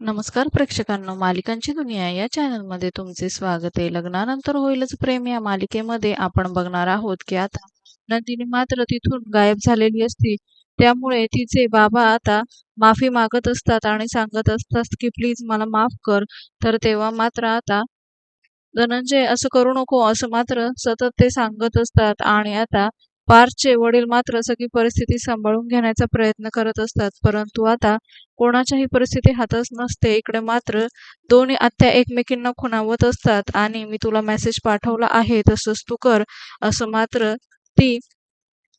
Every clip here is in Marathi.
नमस्कार प्रेक्षकांनो मालिकांची दुनिया या चॅनलमध्ये तुमचे स्वागत आहे. लग्नानंतर होईलच प्रेम या मालिकेमध्ये. आपण बघणार आहोत की आता नंदिनी मात्र तिथून गायब झालेली असती. त्यामुळे तिचे बाबा आता माफी मागत असतात आणि सांगत असतात की प्लीज मला माफ कर. तर तेव्हा मात्र आता धनंजय असं करू नको. असं मात्र सतत ते सांगत असतात. आणि आता पार्थचे वडील मात्र सगळी परिस्थिती सांभाळून घेण्याचा प्रयत्न करत असतात. परंतु आता कोणाच्याही परिस्थिती हातच नसते. इकडे मात्र दोन्ही आत्या एकमेकींना खुणावत असतात. आणि मी तुला मेसेज पाठवला आहे तसंच तू कर असं मात्र ती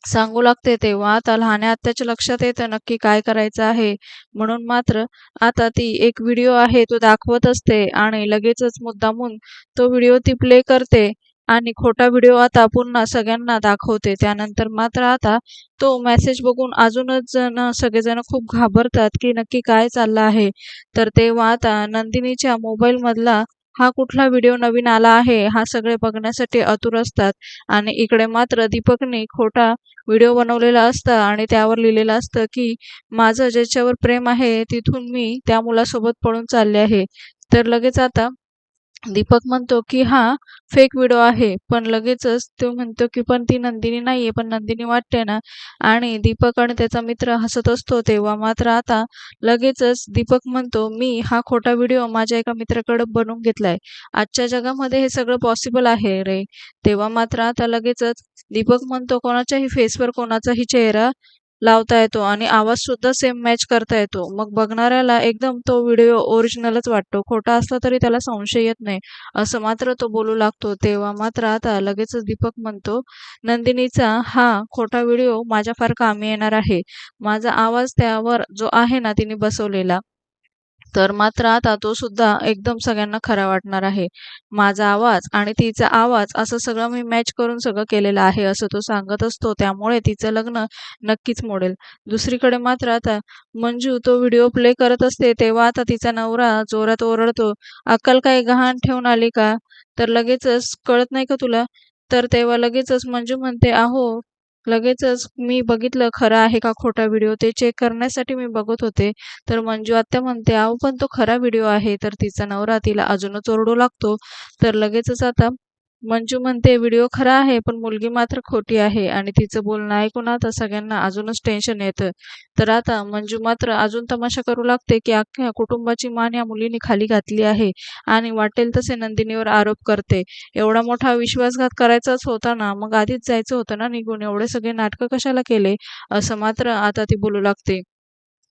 सांगू लागते. तेव्हा आता लहान्या आत्याच्या लक्षात येतं नक्की काय करायचं आहे. म्हणून मात्र आता ती एक व्हिडिओ आहे तो दाखवत असते. आणि लगेचच मुद्दामून तो व्हिडिओ ती प्ले करते. आणि खोटा व्हिडिओ आता पुन्हा सगळ्यांना दाखवते. त्यानंतर मात्र आता तो मेसेज बघून अजूनच जण सगळेजण खूप घाबरतात की नक्की काय चाललं आहे. तर तेव्हा आता नंदिनीच्या मोबाईलमधला हा कुठला व्हिडिओ नवीन आला आहे हा सगळे बघण्यासाठी आतुर असतात. आणि इकडे मात्र दीपकने खोटा व्हिडिओ बनवलेला असतं आणि त्यावर लिहिलेलं असतं की माझं ज्याच्यावर प्रेम आहे तिथून मी त्या मुलासोबत पळून चालले आहे. तर लगेच आता दीपक म्हणतो की हा फेक व्हिडिओ आहे. पण लगेचच तो म्हणतो की पण ती नंदिनी नाहीये पण नंदिनी वाटते ना. आणि दीपक आणि त्याचा मित्र हसत असतो तेव्हा मात्र आता लगेचच दीपक म्हणतो मी हा खोटा व्हिडिओ माझ्या एका मित्राकडे बनवून घेतलाय. आजच्या जगामध्ये हे सगळं पॉसिबल आहे रे. तेव्हा मात्र आता लगेचच दीपक म्हणतो कोणाच्याही फेसवर कोणाचाही चेहरा लावता येतो आणि आवाजसुद्धा सेम मॅच करता येतो. मग बघणाऱ्याला एकदम तो व्हिडिओ ओरिजिनलच वाटतो. खोटा असला तरी त्याला संशय येत नाही. असं मात्र तो बोलू लागतो. तेव्हा मात्र आता लगेच दीपक म्हणतो नंदिनीचा हा खोटा व्हिडिओ माझ्या फार कामी येणार आहे. माझा आवाज त्यावर जो आहे ना तिने बसवलेला. तर मात्र आता तो सुद्धा एकदम सगळ्यांना खरा वाटणार आहे. माझा आवाज आणि तिचा आवाज असं सगळं मी मॅच करून सगळं केलेलं आहे असं तो सांगत असतो. त्यामुळे तिचं लग्न नक्कीच मोडेल. दुसरीकडे मात्र आता मंजू तो व्हिडिओ प्ले करत असते तेव्हा आता तिचा नवरा जोरात ओरडतो अक्कल काही गहाण ठेवून आली का? तर लगेचच कळत नाही का तुला? तर तेव्हा लगेचच मंजू म्हणते अहो लगेचच मी बघितलं खरं आहे का खोटा व्हिडिओ ते चेक करण्यासाठी मी बघत होते. तर मंजू आत्या म्हणते अहो पण तो खरा व्हिडिओ आहे. तर तिचा नवरा तिला अजूनच ओरडू लागतो. तर लगेचच आता मंजू म्हणते व्हिडिओ खरा आहे पण मुलगी मात्र खोटी आहे आणि तिचं बोलणं ऐकून आता सगळ्यांना अजूनच टेन्शन येतं. तर आता मंजू मात्र अजून तमाशा करू लागते की अख्ख्या कुटुंबाची मान या मुलीने खाली घातली आहे आणि वाटेल तसे नंदिनीवर आरोप करते. एवढा मोठा विश्वासघात करायचाच होता ना मग आधीच जायचं होतं ना निघून? एवढे सगळे नाटकं कशाला केले? असं मात्र आता ती बोलू लागते.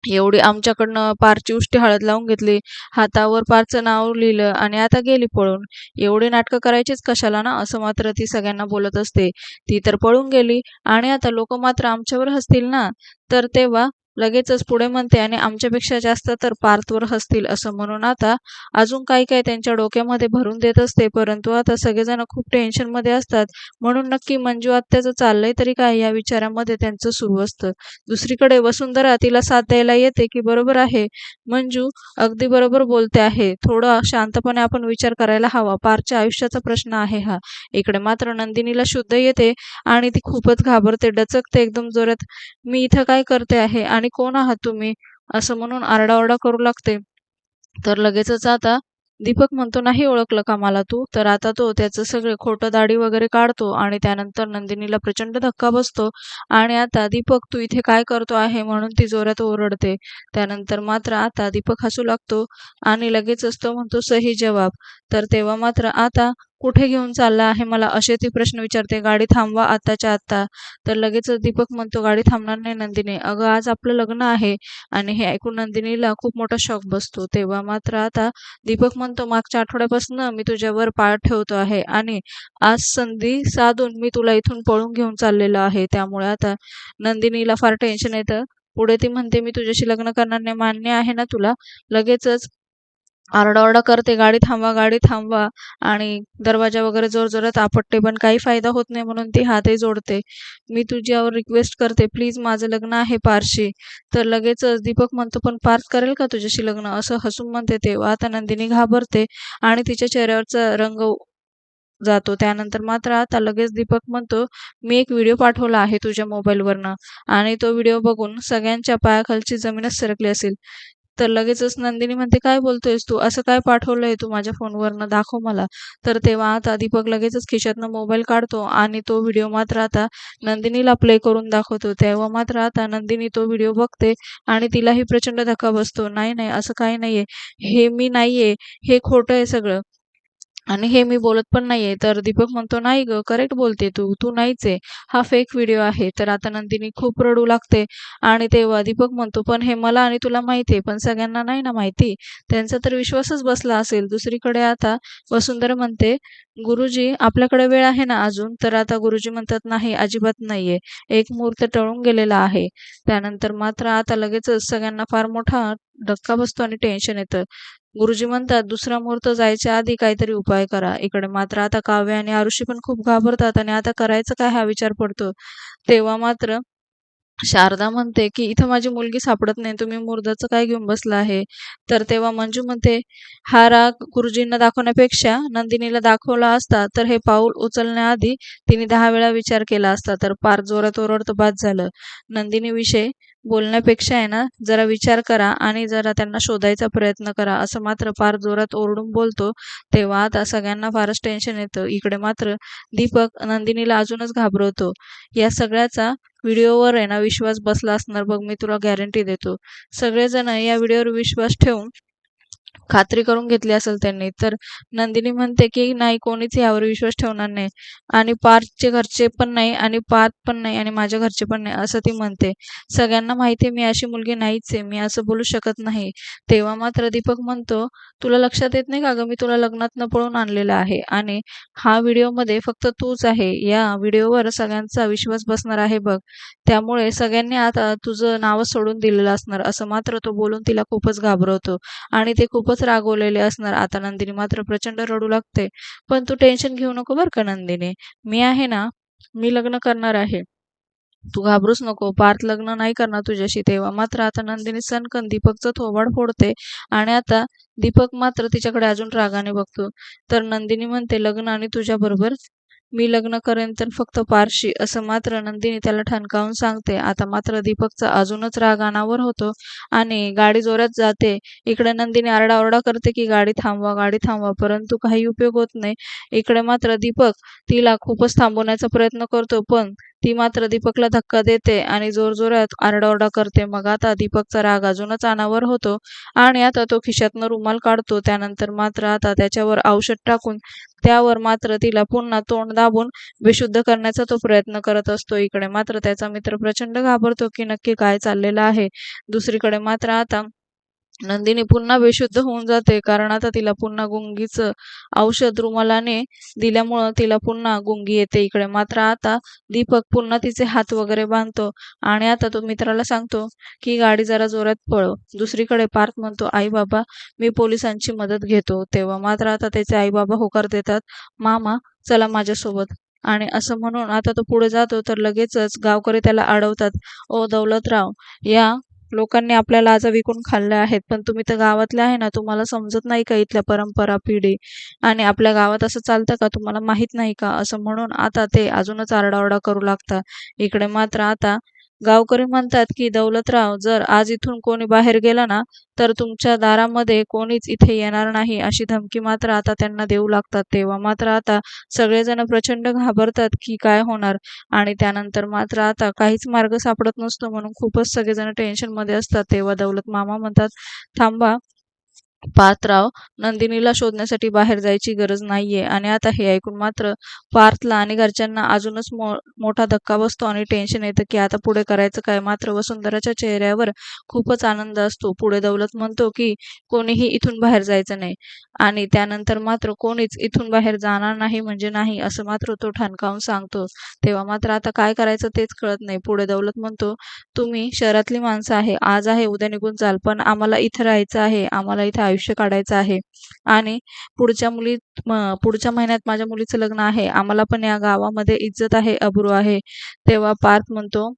एवढी आमच्याकडनं पारची उष्टी हळद लावून घेतली. हातावर पारचं नाव लिहिलं आणि आता गेली पळून. एवढी नाटकं करायचीच कशाला ना? असं मात्र ती सगळ्यांना बोलत असते. ती तर पळून गेली आणि आता लोक मात्र आमच्यावर हसतील ना? तर तेव्हा लगेचच पुढे म्हणते आणि आमच्यापेक्षा जास्त तर पार्थवर हसतील असं म्हणून आता अजून काही काही त्यांच्या डोक्यामध्ये भरून देत असते. परंतु आता सगळेजण खूप टेन्शनमध्ये असतात. म्हणून नक्की मंजू आत्याचं चाललंय तरी काय या विचारामध्ये त्यांचं सुरू असतं. दुसरीकडे वसुंधरा तिला साथ द्यायला येते की बरोबर आहे. मंजू अगदी बरोबर बोलते आहे. थोडा शांतपणे आपण विचार करायला हवा. पारच्या आयुष्याचा प्रश्न आहे हा. इकडे मात्र नंदिनीला शुद्ध येते आणि ती खूपच घाबरते डचकते एकदम जोरात मी इथं काय करते आहे? आणि कोण आहात तुम्ही? असं म्हणून आरडाओरडा करू लागते. तर लगेचच आता दीपक म्हणतो नाही ओळखलं का मला तू? तर आता तो त्याचं सगळे खोटं दाढी वगैरे काढतो आणि त्यानंतर नंदिनीला प्रचंड धक्का बसतो आणि आता दीपक तू इथे काय करतो आहे? म्हणून ती जोरात ओरडते. त्यानंतर मात्र आता दीपक हसू लागतो आणि लगेचच तो म्हणतो सही जवाब. तर तेव्हा मात्र आता कुठे घेऊन चालला आहे? मला असे ती प्रश्न विचारते गाडी थांबवा आत्ताच्या आत्ता. तर लगेचच दीपक म्हणतो गाडी थांबणार नाही नंदिनी. अगं आज आपलं लग्न आहे. आणि हे ऐकून नंदिनीला खूप मोठा शॉक बसतो. तेव्हा मात्र आता दीपक म्हणतो मागच्या आठवड्यापासून मी तुझ्यावर पाळ ठेवतो आहे आणि आज संधी साधून मी तुला इथून पळून घेऊन चाललेलो आहे. त्यामुळे आता नंदिनीला फार टेन्शन येतं. पुढे ती म्हणते मी तुझ्याशी लग्न करणार नाही. मान्य आहे ना तुला? लगेचच आरडाओरडा करते गाडी थांबवा गाडी थांबवा आणि दरवाजा वगैरे जोर जोरात आपटते पण काही फायदा होत नाही म्हणून ती हातही जोडते. मी तुझ्यावर रिक्वेस्ट करते प्लीज माझं लग्न आहे पारशी. तर लगेचच दीपक म्हणतो पण पार्थ करेल का तुझ्याशी लग्न? असं हसून म्हणते तेव्हा आता नंदिनी घाबरते आणि तिच्या चेहऱ्यावरचा रंग जातो. त्यानंतर मात्र आता लगेच दीपक म्हणतो मी एक व्हिडिओ पाठवला आहे तुझ्या मोबाईलवरनं आणि तो व्हिडिओ बघून सगळ्यांच्या पायाखालची जमीनच सरकली असेल. तर लगेचच नंदिनी म्हणते काय बोलतोयस तू? असं काय पाठवलंय तू माझ्या फोनवरनं? दाखव मला. तर तेव्हा आता दीपक लगेचच खिशातनं मोबाईल काढतो आणि तो व्हिडिओ मात्र आता नंदिनीला प्ले करून दाखवतो. तेव्हा मात्र आता नंदिनी तो व्हिडिओ बघते आणि तिलाही प्रचंड धक्का बसतो. नाही नाही असं काही नाहीये. हे मी नाहीये. हे खोटं आहे सगळं. आणि हे मी बोलत पण नाहीये. तर दीपक म्हणतो नाही ग करेक्ट बोलते तू तू नाहीच आहे. हा फेक व्हिडिओ आहे. तर आता नंदिनी खूप रडू लागते आणि तेव्हा दीपक म्हणतो पण हे मला आणि तुला माहिती आहे पण सगळ्यांना नाही ना माहिती? त्यांचा तर विश्वासच बसला असेल. दुसरीकडे आता वसुंधरा म्हणते गुरुजी आपल्याकडे वेळ आहे ना अजून? तर आता गुरुजी म्हणतात नाही अजिबात नाहीये. एक मुहूर्त टळून गेलेला आहे. त्यानंतर मात्र आता लगेचच सगळ्यांना फार मोठा धक्का बसतो आणि टेन्शन येतं. गुरुजी म्हणतात दुसरा मुहूर्त जायच्या आधी काहीतरी उपाय करा. इकडे मात्र आता काव्य आणि आरुषी पण खूप घाबरतात आणि आता करायचं काय हा विचार पडतो. तेव्हा मात्र शारदा म्हणते की इथं माझी मुलगी सापडत नाही तुम्ही मुर्दाचं काय घेऊन बसला आहे? तर तेव्हा मंजू म्हणते हा राग गुरुजींना दाखवण्यापेक्षा नंदिनीला दाखवला असता तर हे पाऊल उचलण्याआधी तिने दहा वेळा विचार केला असता तर पार जोरात ओरडत बाद झालं. नंदिनीविषयी बोलण्यापेक्षा आहे ना जरा विचार करा आणि जरा त्यांना शोधायचा प्रयत्न करा. असं मात्र फार जोरात ओरडून बोलतो. तेव्हा आता सगळ्यांना फारच टेन्शन येतं. इकडे मात्र दीपक नंदिनीला अजूनच घाबरवतो. या सगळ्याचा व्हिडिओवर आहे ना विश्वास बसला असणार बघ मी तुला गॅरंटी देतो. सगळेजण या व्हिडिओवर विश्वास ठेवून खात्री करून घेतली असेल त्यांनी तर नंदिनी म्हणते की नाही कोणीच यावर विश्वास ठेवणार नाही आणि पार्थचे घरचे पण नाही आणि पार्थ पण नाही आणि माझ्या घरचे पण नाही असं ती म्हणते. सगळ्यांना माहिती आहे मी अशी मुलगी नाहीच आहे मी असं बोलू शकत नाही. तेव्हा मात्र दीपक म्हणतो तुला लक्षात येत नाही का ग मी तुला लग्नात पळून आणलेला आहे आणि हा व्हिडिओमध्ये फक्त तूच आहे या व्हिडिओवर सगळ्यांचा विश्वास बसणार आहे बघ. त्यामुळे सगळ्यांनी आता तुझं नावच सोडून दिलेलं असणार असं मात्र तो बोलून तिला खूपच घाबरवतो आणि ते खूपच रागवलेले असणार. आता नंदिनी मात्र प्रचंड रडू लागते. पण तू टेन्शन घेऊ नको बरं का नंदिनी. मी आहे ना मी लग्न करणार आहे. तू घाबरूच नको. पार्थ लग्न नाही करणार तुझ्याशी. तेव्हा मात्र आता नंदिनी सनकन दीपकचं थोबाड फोडते आणि आता दीपक मात्र तिच्याकडे अजून रागाने बघतो. तर नंदिनी म्हणते लग्न आणि तुझ्या बरोबर मी लग्न करेन तर फक्त पारशी असं मात्र नंदिनी त्याला ठणकावून सांगते. आता मात्र दीपकचा अजूनच राग अनावर होतो आणि गाडी जोरात जाते. इकडे नंदिनी आरडाओरडा करते की गाडी थांबवा गाडी थांबवा परंतु काही उपयोग होत नाही. इकडे मात्र दीपक तिला खूपच थांबवण्याचा प्रयत्न करतो पण ती मात्र दीपकला धक्का देते आणि जोरजोरात आरडाओरडा करते. मग आता दीपकचा राग अजूनच अनावर होतो आणि आता तो खिशातनं रुमाल काढतो. त्यानंतर मात्र आता त्याच्यावर औषध टाकून त्यावर मात्र तिला पुन्हा तोंड दाबून बेशुद्ध करण्याचा तो प्रयत्न करत असतो. इकडे मात्र त्याचा मित्र प्रचंड घाबरतो की नक्की काय चाललेलं आहे. दुसरीकडे मात्र आता नंदिनी पुन्हा बेशुद्ध होऊन जाते. कारण आता तिला पुन्हा गुंगीचं औषध रुमालाने दिल्यामुळं तिला पुन्हा गुंगी येते इकडे. मात्र आता दीपक पुन्हा तिचे हात वगैरे बांधतो आणि आता तो मित्राला सांगतो की गाडी जरा जोरात पळव. दुसरीकडे पार्थ म्हणतो आई बाबा मी पोलिसांची मदत घेतो. तेव्हा मात्र आता त्याचे आई बाबा होकार देतात मामा चला माझ्यासोबत. आणि असं म्हणून आता तो पुढे जातो तर लगेचच गावकरी त्याला अडवतात ओ दौलतराव या लोकांनी आपल्याला आज विकून खाल्ले आहेत पण तुम्ही तर गावातले आहे ना तुम्हाला समजत नाही का इथल्या परंपरा पिढी? आणि आपल्या गावात असं चालतं का? तुम्हाला माहीत नाही का? असं म्हणून आता ते अजूनच आरडाओरडा करू लागतात. इकडे मात्र आता गावकरी म्हणतात की दौलतराव जर आज इथून कोणी बाहेर गेला ना तर तुमच्या दारामध्ये कोणीच इथे येणार नाही अशी धमकी मात्र आता त्यांना देऊ लागतात. तेव्हा मात्र आता सगळेजण प्रचंड घाबरतात की काय होणार आणि त्यानंतर मात्र आता काहीच मार्ग सापडत नसतो म्हणून खूपच सगळेजण टेन्शनमध्ये असतात. तेव्हा दौलत मामा म्हणतात थांबा पार्थराव नंदिनीला शोधण्यासाठी बाहेर जायची गरज नाहीये आणि आता हे ऐकून मात्र पार्थला आणि घरच्यांना अजूनच मो मोठा धक्का बसतो आणि टेन्शन येतं की आता पुढे करायचं काय? मात्र वसुंधराच्या चेहऱ्यावर खूपच आनंद असतो. पुढे दौलत म्हणतो की कोणीही इथून बाहेर जायचं नाही आणि त्यानंतर मात्र कोणीच इथून बाहेर जाणार नाही म्हणजे नाही असं मात्र तो ठणकावून सांगतो. तेव्हा मात्र आता काय करायचं तेच कळत नाही. पुढे दौलत म्हणतो तुम्ही शहरातली माणसं आहे. आज आहे उद्या निघून जाल. पण आम्हाला इथं राहायचं आहे. आम्हाला इथं आयुष्य काढायचं आहे. आणि पुढच्या मुली पुढच्या महिन्यात माझ्या मुलीचं लग्न आहे. आम्हाला पण या गावामध्ये इज्जत आहे अब्रू आहे. तेव्हा पार्थ म्हणतो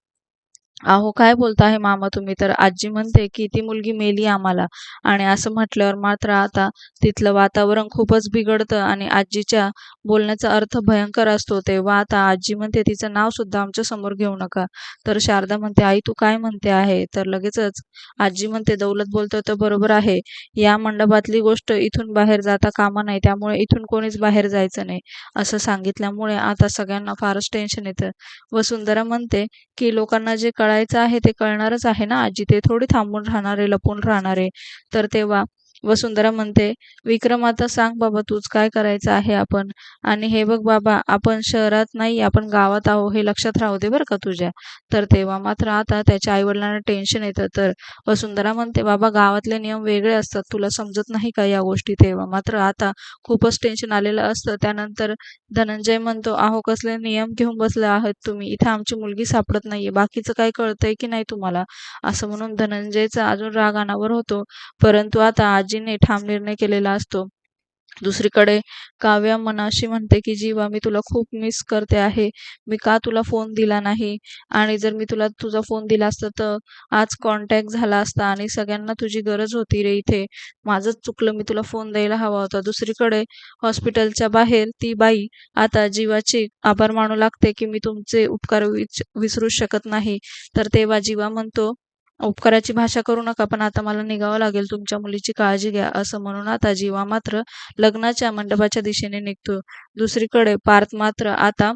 अहो काय बोलता आहे मामा तुम्ही? तर आजी म्हणते की ती मुलगी मेली आम्हाला. आणि असं म्हटल्यावर मात्र आता तिथलं वातावरण खूपच बिघडतं आणि आजीच्या बोलण्याचा अर्थ भयंकर असतो. तेव्हा आता आजी म्हणते तिचं नाव सुद्धा आमच्यासमोर घेऊ नका. तर शारदा म्हणते आई तू काय म्हणते आहे? तर लगेचच आजी म्हणते दौलत बोलतोय तर बरोबर आहे. या मंडपातली गोष्ट इथून बाहेर जाता कामा नाही. त्यामुळे इथून कोणीच बाहेर जायचं नाही. असं सांगितल्यामुळे आता सगळ्यांना फारच टेन्शन येतं. वसुंधरा म्हणते की लोकांना जे कळायचं आहे ते कळणारच आहे ना आजी. ते थोडी थांबून राहणारे लपून राहणारे. तर तेव्हा वसुंधरा म्हणते विक्रम आता सांग बाबा तूच काय करायचं आहे आपण? आणि हे बघ बाबा आपण शहरात नाही आपण गावात आहो हे लक्षात राहू दे बरं का तुझ्या. तर तेव्हा मात्र आता त्याच्या आईवडिलांना टेन्शन येतं. तर वसुंधरा म्हणते बाबा गावातले नियम वेगळे असतात. तुला समजत नाही का या गोष्टी? तेव्हा मात्र आता खूपच टेन्शन आलेलं असतं. त्यानंतर धनंजय म्हणतो आहो कसले नियम घेऊन बसले आहात तुम्ही? इथे आमची मुलगी सापडत नाहीये. बाकीचं काय कळतंय की नाही तुम्हाला? असं म्हणून धनंजयचा अजून राग अनावर होतो. परंतु आता आजीने ठाम निर्णय केलेला असतो. दुसरीकडे काव्या मनाशी म्हणते की जीवा मी तुला खूप मिस करते आहे. मी का तुला फोन दिला नाही? आणि जर मी तुला तुझा फोन दिला असता तर आज कॉन्टॅक्ट झाला असता आणि सगळ्यांना तुझी गरज होती रे इथे. माझंच चुकलं मी तुला फोन द्यायला हवा होता. दुसरीकडे हॉस्पिटलच्या बाहेर ती बाई आता जीवाची आभार मानू लागते की मी तुमचे उपकार विच विसरू शकत नाही. तर तेव्हा जीवा म्हणतो उपकाराची भाषा करू नका पण आता मला निघावं लागेल. तुमच्या मुलीची काळजी घ्या असं म्हणून आता जीवा मात्र लग्नाच्या मंडपाच्या दिशेने निघतो दुसरीकडे पार्थ मात्र आता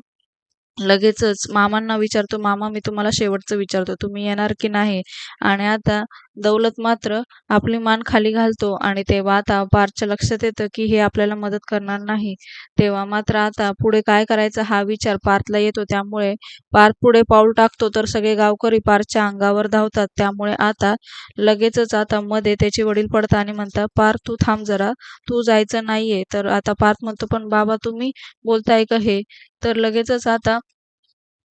लगेचच. मामांना विचारतो मामा मी तुम्हाला शेवटचं विचारतो. तुम्ही येणार की नाही? आणि आता दौलत मात्र आपली मान खाली घालतो आणि तेव्हा आता पारच्या लक्षात येतं की हे आपल्याला मदत करणार नाही. तेव्हा मात्र आता पुढे काय करायचं हा विचार पार्थला येतो. त्यामुळे पार्थ पुढे पाऊल टाकतो तर सगळे गावकरी पार्थच्या अंगावर धावतात. त्यामुळे आता लगेचच आता मध्ये त्याचे वडील पडतात आणि म्हणतात पार्थ तू थांब जरा. तू जायचं नाहीये. तर आता पार्थ म्हणतो पण बाबा तुम्ही बोलताय का हे? तर लगेचच आता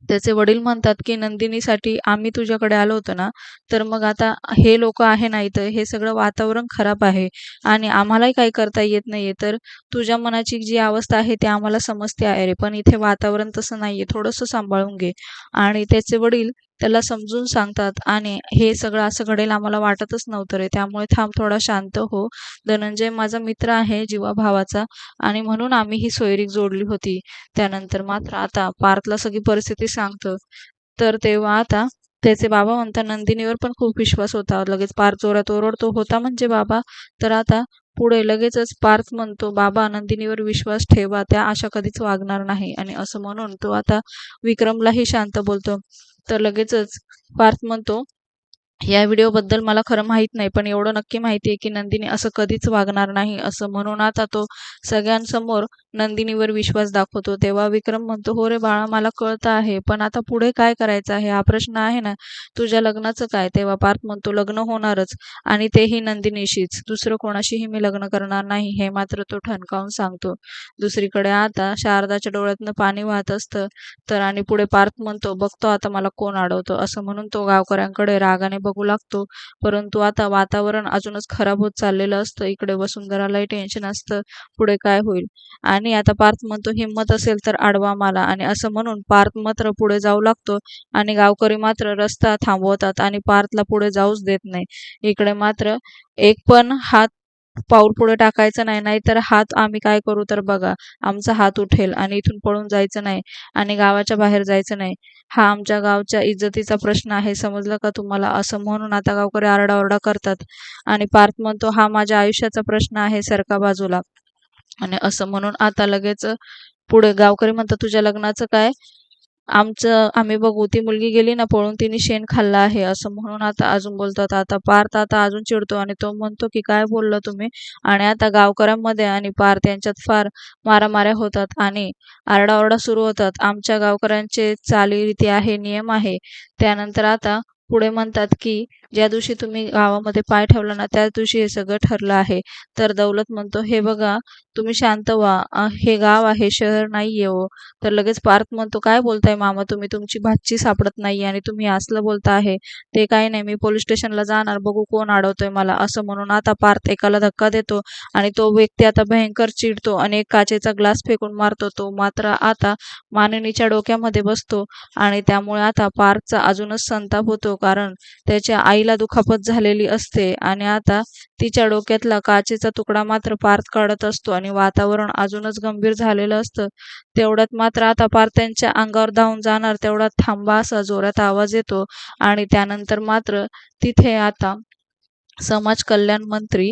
त्याचे वडील म्हणतात की नंदिनीसाठी आम्ही तुझ्याकडे आलो होतो ना तर मग आता हे लोक आहे नाही तर हे सगळं वातावरण खराब आहे आणि आम्हालाही काही करता येत नाहीये. तर तुझ्या मनाची जी अवस्था आहे ती आम्हाला समजते आहे रे पण इथे वातावरण तसं नाहीये. थोडंसं सांभाळून घे. आणि त्याचे वडील त्याला समजून सांगतात आणि हे सगळं असं घडेल आम्हाला वाटतच नव्हतं रे. त्यामुळे थांब थोडा शांत हो. धनंजय माझा मित्र आहे जीवा भावाचा आणि म्हणून आम्ही ही सोयरीक जोडली होती. त्यानंतर मात्र आता पार्थला सगळी परिस्थिती सांगतं. तर तेव्हा आता त्याचे बाबा म्हणतात नंदिनीवर पण खूप विश्वास होता. लगेच पार्थ जोरात ओरडतो होता म्हणजे बाबा? तर आता पुढे लगेचच पार्थ म्हणतो बाबा नंदिनीवर विश्वास ठेवा त्या आशा कधीच वागणार नाही. आणि असं म्हणून तो आता विक्रमलाही शांत बोलतो. तर लगेचच पार्थ म्हणतो. या व्हिडिओबद्दल मला खरं माहीत नाही पण एवढं नक्की माहिती आहे की नंदिनी असं कधीच वागणार नाही असं म्हणून आता तो सगळ्यांसमोर नंदिनीवर विश्वास दाखवतो. तेव्हा विक्रम म्हणतो हो रे बाळा मला कळतं आहे पण आता पुढे काय करायचं आहे? हा प्रश्न आहे ना तुझ्या लग्नाचं काय? तेव्हा पार्थ म्हणतो लग्न होणारच आणि तेही नंदिनीशीच. दुसरं कोणाशीही मी लग्न करणार नाही हे मात्र तो ठणकावून सांगतो. दुसरीकडे आता शारदाच्या डोळ्यातनं पाणी वाहत असतं तर आणि पुढे पार्थ म्हणतो बघतो आता मला कोण अडवतो असं म्हणून तो गावकऱ्यांकडे रागाने बघू लागतो. परंतु आता वातावरण अजूनच खराब होत चाललेलं असतं. इकडे वसुंधरालाही टेन्शन असतं. पुढे काय होईल? आणि आता पार्थ म्हणतो हिंमत असेल तर आडवा मला. आणि असं म्हणून पार्थ मात्र पुढे जाऊ लागतो. आणि गावकरी मात्र रस्ता थांबवतात. आणि पार्थला पुढे जाऊच देत नाही. इकडे मात्र एक पण हात पाऊल पुढे टाकायचं नाही नाहीतर हात आम्ही काय करू तर बघा आमचा हात उठेल आणि इथून पळून जायचं नाही आणि गावाच्या बाहेर जायचं नाही. हा आमच्या गावच्या इज्जतीचा प्रश्न आहे समजलं का तुम्हाला? असं म्हणून आता गावकरी आरडाओरडा करतात आणि पार्थ म्हणतो हा माझ्या आयुष्याचा प्रश्न आहे सरका बाजूला. आणि असं म्हणून आता लगेच पुढे गावकरी म्हणतात तुझ्या लग्नाचं काय? आमचं आम्ही बघू. ती मुलगी गेली ना पळून तिने शेण खाल्लं आहे. असं म्हणून आता अजून बोलतात आता पार्थ आता अजून चिडतो. आणि तो म्हणतो की काय बोललं तुम्ही? आणि आता गावकऱ्यांमध्ये आणि पार्थ यांच्यात फार मारामाऱ्या होतात आणि आरडाओरडा सुरू होतात. आमच्या गावकऱ्यांचे चालीरीती आहे नियम आहे. त्यानंतर आता पुढे म्हणतात की ज्या दिवशी तुम्ही गावामध्ये पाय ठेवला ना त्याच दिवशी हे सगळं ठरलं आहे. तर दौलत म्हणतो हे बघा तुम्ही शांत व्हा. हे गाव आहे शहर नाही येऊ हो. तर लगेच पार्थ म्हणतो काय बोलताय मामा तुम्ही? तुमची भाची सापडत नाही आणि तुम्ही असलं बोलता आहे. ते काही नाही मी पोलीस स्टेशनला जाणार बघू कोण अडवतोय मला. असं म्हणून आता पार्थ एकाला धक्का देतो आणि तो व्यक्ती आता भयंकर चिडतो आणि एक काचेचा ग्लास फेकून मारतो. तो मात्र आता माननीच्या डोक्यामध्ये बसतो आणि त्यामुळे आता पार्थचा अजूनच संताप होतो कारण त्याच्या आईला दुखापत झालेली असते आणि आता तिच्या डोक्यातला काचेचा तुकडा मात्र पार्थ काढत असतो आणि वातावरण अजूनच गंभीर झालेलं असतं. तेवढ्यात मात्र आता पार्थ त्यांच्या अंगावर धावून जाणार तेवढ्यात थांबा असा जोरात आवाज येतो आणि त्यानंतर मात्र तिथे आता समाज कल्याण मंत्री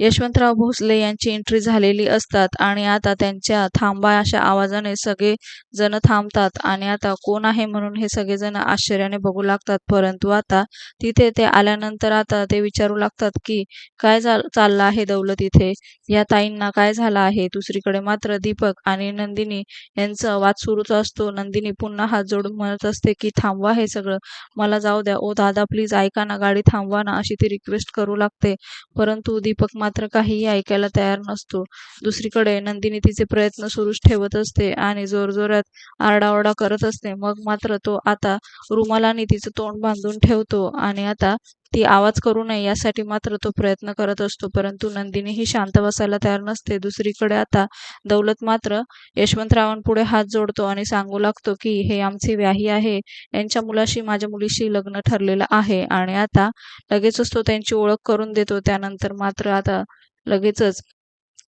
यशवंतराव भोसले यांची एंट्री झालेली असतात आणि आता त्यांच्या थांबा अशा आवाजाने सगळे जण थांबतात आणि आता कोण आहे म्हणून हे सगळेजण आश्चर्याने बघू लागतात. परंतु आता तिथे ते आल्यानंतर आता ते विचारू लागतात की काय चाललं आहे दौलत इथे? या ताईंना काय झालं आहे? दुसरीकडे मात्र दीपक आणि नंदिनी यांचा वाद सुरूच असतो. नंदिनी पुन्हा हात जोडून म्हणत असते की थांबवा हे सगळं. मला जाऊ द्या. ओ दादा प्लीज ऐका ना गाडी थांबवा ना अशी ती रिक्वेस्ट करू लागते. परंतु दीपक मात्र काहीही ऐकायला तयार नसतो. दुसरीकडे नंदिनी तिचे प्रयत्न सुरूच ठेवत असते आणि जोरजोरात आरडाओरडा करत असते. मग मात्र तो आता रुमालाने तिचं तोंड बांधून ठेवतो आणि आता ती आवाज करू नये यासाठी मात्र तो प्रयत्न करत असतो. परंतु नंदिनी ही शांत बसायला तयार नसते. दुसरीकडे आता दौलत मात्र यशवंतरावांपुढे हात जोडतो आणि सांगू लागतो की हे आमचे व्याही आहे. यांच्या मुलाशी माझ्या मुलीशी लग्न ठरलेलं आहे आणि आता लगेचच तो त्यांची ओळख करून देतो. त्यानंतर मात्र आता लगेचच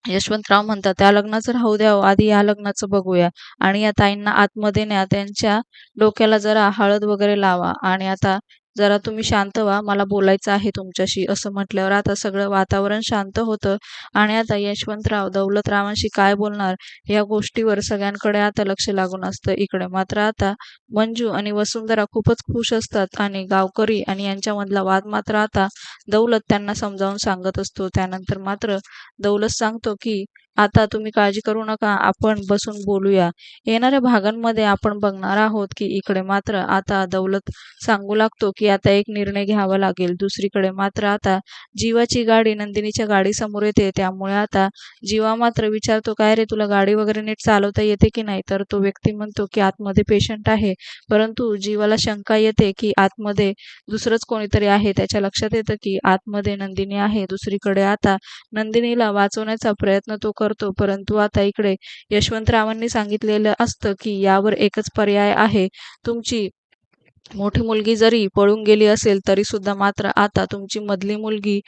यशवंतराव म्हणतात त्या लग्नाचं राहू द्यावं हो. आधी या लग्नाचं बघूया. आणि या ताईंना आतमध्ये न्या. त्यांच्या डोक्याला जरा हळद वगैरे लावा. आणि आता जरा तुम्ही शांत व्हा मला बोलायचं आहे तुमच्याशी असं म्हटल्यावर आता सगळं वातावरण शांत होतं. आणि आता यशवंतराव दौलतरावांशी काय बोलणार? या गोष्टीवर सगळ्यांकडे आता लक्ष लागून असतं इकडे. मात्र आता मंजू आणि वसुंधरा खूपच खुश असतात आणि गावकरी आणि यांच्यामधला वाद मात्र आता दौलत त्यांना समजावून सांगत असतो. त्यानंतर मात्र दौलत सांगतो की आता तुम्ही काळजी करू नका आपण बसून बोलूया. येणाऱ्या भागांमध्ये आपण बघणार आहोत की इकडे मात्र आता दौलत सांगू लागतो की की आता एक निर्णय घ्यावा लागेल. दुसरीकडे मात्र आता जीवाची गाडी नंदिनीच्या गाडीसमोर येते. त्यामुळे आता जीवा मात्र विचारतो काय रे तुला गाडी वगैरे नीट चालवता येते की नाही? तर तो व्यक्ती म्हणतो की आतमध्ये पेशंट आहे. परंतु जीवाला शंका येते की आतमध्ये दुसरंच कोणीतरी आहे? त्याच्या लक्षात येतं की आतमध्ये नंदिनी आहे. दुसरीकडे आता नंदिनीला वाचवण्याचा प्रयत्न तो करतो. परंतु आता इकडे यशवंतरावांनी सांगितलेलं असतं की यावर एकच पर्याय आहे. तुमची मोठी मुलगी जरी पळून गेली असेल तरी सुद्धा मात्र आता तुमची मधली मुलगी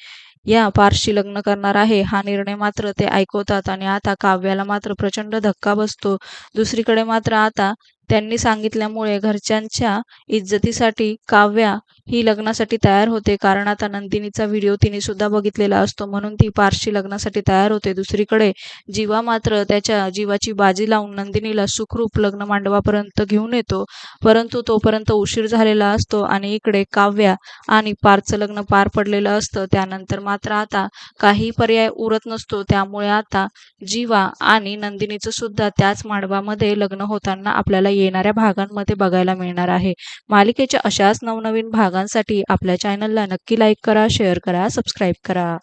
या पारशी लग्न करणार आहे. हा निर्णय मात्र ते ऐकवतात आणि आता काव्याला मात्र प्रचंड धक्का बसतो. दुसरीकडे मात्र आता त्यांनी सांगितल्यामुळे घरच्यांच्या इज्जतीसाठी काव्या ही लग्नासाठी तयार होते. कारण आता नंदिनीचा व्हिडिओ तिने सुद्धा बघितलेला असतो. म्हणून ती पारशी लग्नासाठी तयार होते. दुसरीकडे जीवा मात्र त्याच्या जीवाची बाजी लावून नंदिनीला सुखरूप लग्न मांडवापर्यंत घेऊन येतो. परंतु तोपर्यंत उशीर झालेला असतो आणि इकडे काव्या आणि पारचं लग्न पार पडलेलं असतं. त्यानंतर मात्र आता काही पर्याय उरत नसतो. त्यामुळे आता जीवा आणि नंदिनीचं सुद्धा त्याच मांडवामध्ये लग्न होताना आपल्याला येणाऱ्या भागांमध्ये बघायला मिळणार आहे. मालिकेच्या अशाच नवनवीन भागांसाठी आपल्या चॅनलला नक्की लाईक करा शेअर करा सबस्क्राईब करा.